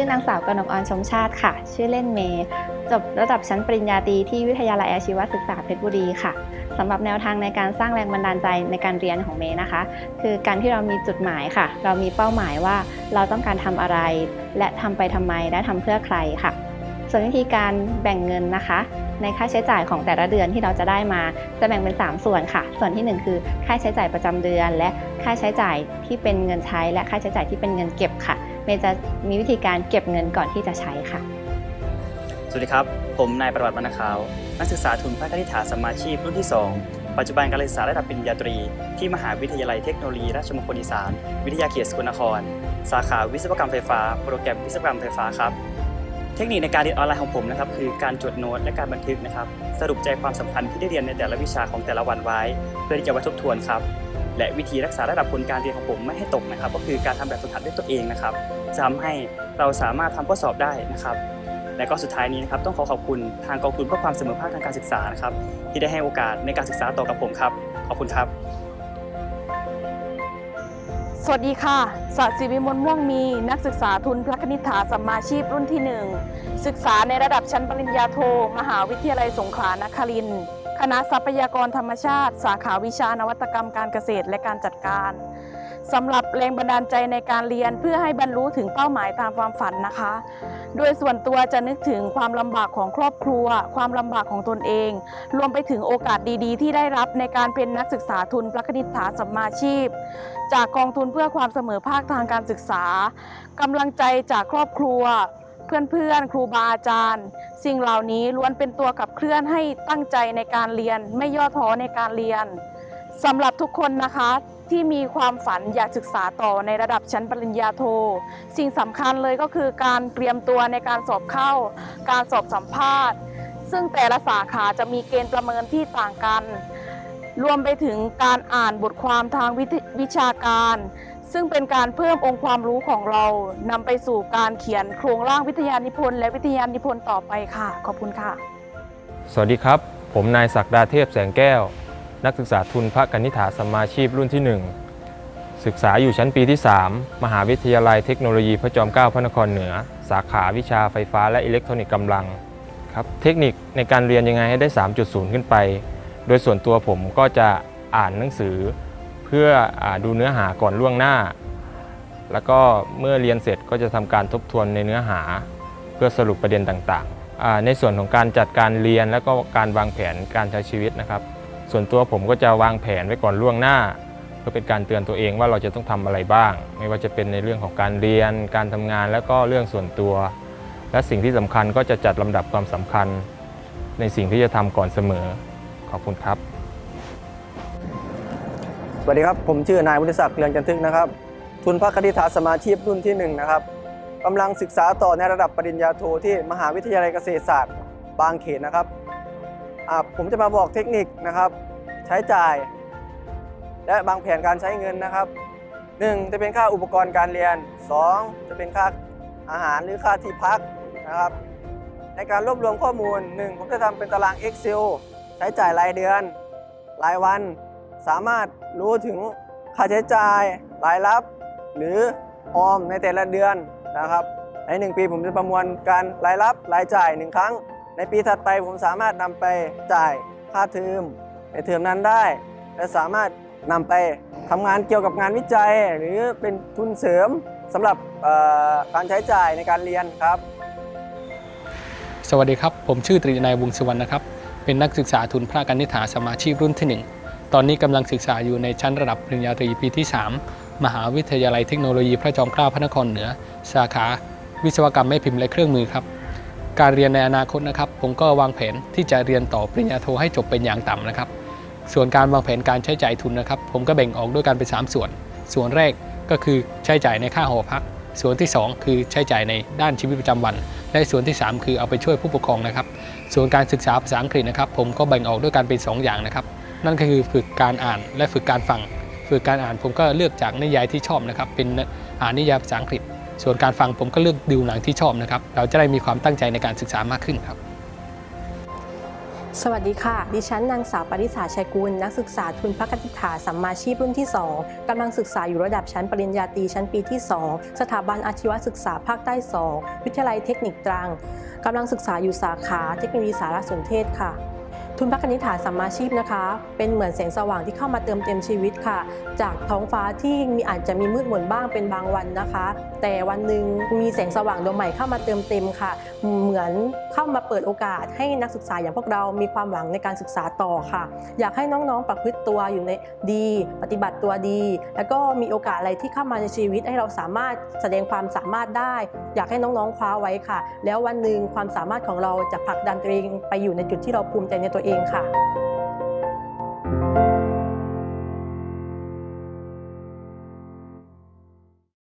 ชื่อนางสาวกนกออนชมชาติค่ะ ชื่อเล่นเมย์ จบระดับชั้นปริญญาตรีที่วิทยาลัยอาชีวศึกษาเพชรบุรีค่ะสำหรับแนวทางในการสร้างแรงบันดาลใจในการเรียนของเมย์นะคะ คือการที่เรามีจุดหมายค่ะ เรามีเป้าหมายว่าเราต้องการทำอะไร และทำไปทำไมและทำเพื่อใครค่ะ ส่วนวิธีการแบ่งเงินนะคะ ในค่าใช้จ่ายของแต่ละเดือนที่เราจะได้มา จะแบ่งเป็น 3 ส่วนค่ะ ส่วนทีหนึ่1 คือค่าใช้จ่ายประจำเดือน และค่าใช้จ่ายที่เป็นเงินใช้ และค่าใช้จ่ายที่เป็นเงินเก็บค่ะ มย์จะมีวิธีการเก็บเงินก่อนที่จะใช้ค่ะ สวัสดีครับ ผมนายประวัติวรรณขาว นักศึกษาทุนภาคคณิตฐาสมมาชีพรุ่นที่ 2 ปัจจุบันการศึกษาระดับปริญญาตรี ที่มหาวิทยาลัยเทคโนโลยีราชมงคลอีสาน วิทยาเขตสกลนคร สาขาวิศวกรรมไฟฟ้า โปรแกรมวิศวกรรมไฟฟ้าครับเทคนิคในการเรียนออนไลน์ของผมนะครับคือการจดโน้ตและการบันทึกนะครับ สรุปใจความสำคัญที่ได้เรียนในแต่ละวิชาของแต่ละวันไว้ เพื่อที่จะไว้ทบทวนครับ และวิธีรักษาระดับผลการเรียนของผมไม่ให้ตกนะครับ ก็คือการทำแบบฝึกหัดด้วยตัวเองนะครับจะทำให้เราสามารถทำข้อสอบได้นะครับ และก็สุดท้ายนี้นะครับต้องขอขอบคุณทางกองทุนเพื่อความเสมอภาคทางการศึกษานะครับ ที่ได้ให้โอกาสในการศึกษาต่อกับผมครับขอบคุณครับ สวัสดีค่ะสัตย์ศิวิมลม่วงมี นักศึกษาทุนพระคณิตถาสัมมาชีพรุ่นที่ 1 ศึกษาในระดับชั้นปริญญาโท มหาวิทยาลัยสงขลานครินทร์ คณะทรัพยากรธรรมชาติ สาขาวิชานวัตกรรมการเกษตรและการจัดการสำหรับแรงบันดาลใจในการเรียนเพื่อให้บรรลุถึงเป้าหมายตามความฝันนะคะ โดยส่วนตัวจะนึกถึงความลำบากของครอบครัว ความลำบากของตนเอง รวมไปถึงโอกาสดีๆ ที่ได้รับในการเป็นนักศึกษาทุนพระคณิตถาสัมมาชีพ จากกองทุนเพื่อความเสมอภาคทางการศึกษากำลังใจจากครอบครัว เพื่อนๆ ครูบาอาจารย์ สิ่งเหล่านี้ล้วนเป็นตัวขับเคลื่อนให้ตั้งใจในการเรียน ไม่ย่อท้อในการเรียนสำหรับทุกคนนะคะที่มีความฝันอยากศึกษาต่อในระดับชั้นปริญญาโท สิ่งสำคัญเลยก็คือการเตรียมตัวในการสอบเข้า การสอบสัมภาษณ์ ซึ่งแต่ละสาขาจะมีเกณฑ์ประเมินที่ต่างกัน รวมไปถึงการอ่านบทความทางวิวิชาการ ซึ่งเป็นการเพิ่มองค์ความรู้ของเรานำไปสู่การเขียนโครงร่างวิทยานิพนธ์และวิทยานิพนธ์ต่อไปค่ะ ขอบคุณค่ะ สวัสดีครับ ผมนายศักดาเทพแสงแก้ว นักศึกษาทุนพระกนิษฐาสมาชีพรุ่นที่ 1 ศึกษาอยู่ชั้นปีที่ 3 มหาวิทยาลัยเทคโนโลยีพระจอมเกล้าพระนครเหนือ สาขาวิชาไฟฟ้าและอิเล็กทรอนิกส์กำลังครับเทคนิคในการเรียนยังไงให้ได้ 3.0 ขึ้นไป โดยส่วนตัวผมก็จะอ่านหนังสือ พื่ออดูเนื้อหาก่อนล่วงหน้า แล้วก็เมื่อเรียนเสร็จก็จะทำการทบทวนในเนื้อหา เพื่อสรุปประเด็นต่างๆ ในส่วนของการจัดการเรียนแล้วก็การวางแผนการใช้ชีวิตนะครับ ส่วนตัวผมก็จะวางแผนไว้ก่อนล่วงหน้า เพื่อเป็นการเตือนตัวเองว่าเราจะต้องทำอะไรบ้าง ไม่ว่าจะเป็นในเรื่องของการเรียน การทำงาน แล้วก็เรื่องส่วนตัว และสิ่งที่สำคัญก็จะจัดลำดับความสำคัญ ในสิ่งที่จะทำก่อนเสมอขอบคุณครับ สวัสดีครับ ผมชื่อนายวุฒิศักดิ์เรืองจันทึกนะครับ ทุนพระคณิตถาสมาชีพรุ่นที่1นงนะครับกำลังศึกษาต่อในระดับปริญญาโทที่มหาวิทยาลัยเกษตรศาสตร์ บางเขนนะครับ ผมจะมาบอกเทคนิคนะครับ ใช้จ่าย และบางแผนการใช้เงินนะครับ 1. จะเป็นค่าอุปกรณ์การเรียน 2. จะเป็นค่าอาหารหรือค่าที่พักนะครับ ในการรวบรวมข้อมูล 1. ผมจะทำเป็นตาราง Excel ใช้จ่ายรายเดือน รายวัน สามารถรู้ถึงค่าใช้จ่ายรายรับ หรือออมในแต่ละเดือนนะครับ ใน 1 ปีผมจะประมวลการรายรับรายจ่าย 1 ครั้ง ในปีถัดไปผมสามารถนำไปจ่ายค่าเทอมในเทอมนั้นได้ และสามารถนำไปทำงานเกี่ยวกับงานวิจัย หรือเป็นทุนเสริมสำหรับการใช้จ่ายในการเรียนครับ สวัสดีครับ ผมชื่อตรีนายวงสุวรรณนะครับ เป็นนักศึกษาทุนพระกนิษฐาสมาชีพรุ่นที่1 ตอนนี้กำลังศึกษาอยู่ในชั้นระดับปริญญาตรีปีที่ 3 มหาวิทยาลัยเทคโนโลยีพระจอมเกล้าพระนครเหนือ สาขาวิศวกรรมแม่พิมพ์และเครื่องมือครับ การเรียนในอนาคตนะครับ ผมก็วางแผนที่จะเรียนต่อปริญญาโทให้จบเป็นอย่างต่ำนะครับ ส่วนการวางแผนการใช้จ่ายทุนนะครับ ผมก็แบ่งออกด้วยกันเป็นสามส่วน ส่วนแรกก็คือใช้จ่ายในค่าหอพัก ส่วนที่ 2 คือใช้จ่ายในด้านชีวิตประจำวัน และส่วนที่ 3 คือเอาไปช่วยผู้ปกครองนะครับ ส่วนการศึกษาภาษาอังกฤษนะครับ ผมก็แบ่งออกด้วยกันเป็น 2 อย่างนะครับ นั่นก็คือฝึกการอ่านและฝึกการฟัง ฝึกการอ่านผมก็เลือกจากนิยายที่ชอบนะครับ เป็นอ่านนิยายภาษาอังกฤษ ส่วนการฟังผมก็เลือกดูหนังที่ชอบนะครับ เราจะได้มีความตั้งใจในการศึกษามากขึ้นครับ สวัสดีค่ะ ดิฉันนางสาวปริษาชัยกุล นักศึกษาทุนพักติฐาสัมมาชีพรุ่นที่ 2กำลังศึกษาอยู่ระดับชั้นปริญญาตรีชั้นปีที่ 2 สถาบันอาชีวศึกษาภาคใต้ 2 วิทยาลัยเทคนิคตรังกำลังศึกษาอยู่สาขาเทคโนโลยีสารสนเทศค่ะ ทุนพักนิฐาสัมมาชีพนะคะ เป็นเหมือนแสงสว่างที่เข้ามาเติมเต็มชีวิตค่ะ จากท้องฟ้าที่มีอาจจะมีมืดมนบ้างเป็นบางวันนะคะ แต่วันหนึ่งมีแสงสว่างดวงใหม่เข้ามาเติมเต็มค่ะ เหมือนเข้ามาเปิดโอกาสให้นักศึกษาอย่างพวกเรามีความหวังในการศึกษาต่อค่ะ อยากให้น้องๆประพฤติตัวอยู่ในดี ปฏิบัติตัวดี แล้วก็มีโอกาสอะไรที่เข้ามาในชีวิตให้เราสามารถแสดงความสามารถได้ อยากให้น้องๆคว้าไว้ค่ะ แล้ววันหนึ่งความสามารถของเราจะผลักดันตัวเองไปอยู่ในจุดที่เราภูมิใจในตัวเองเองค่ะ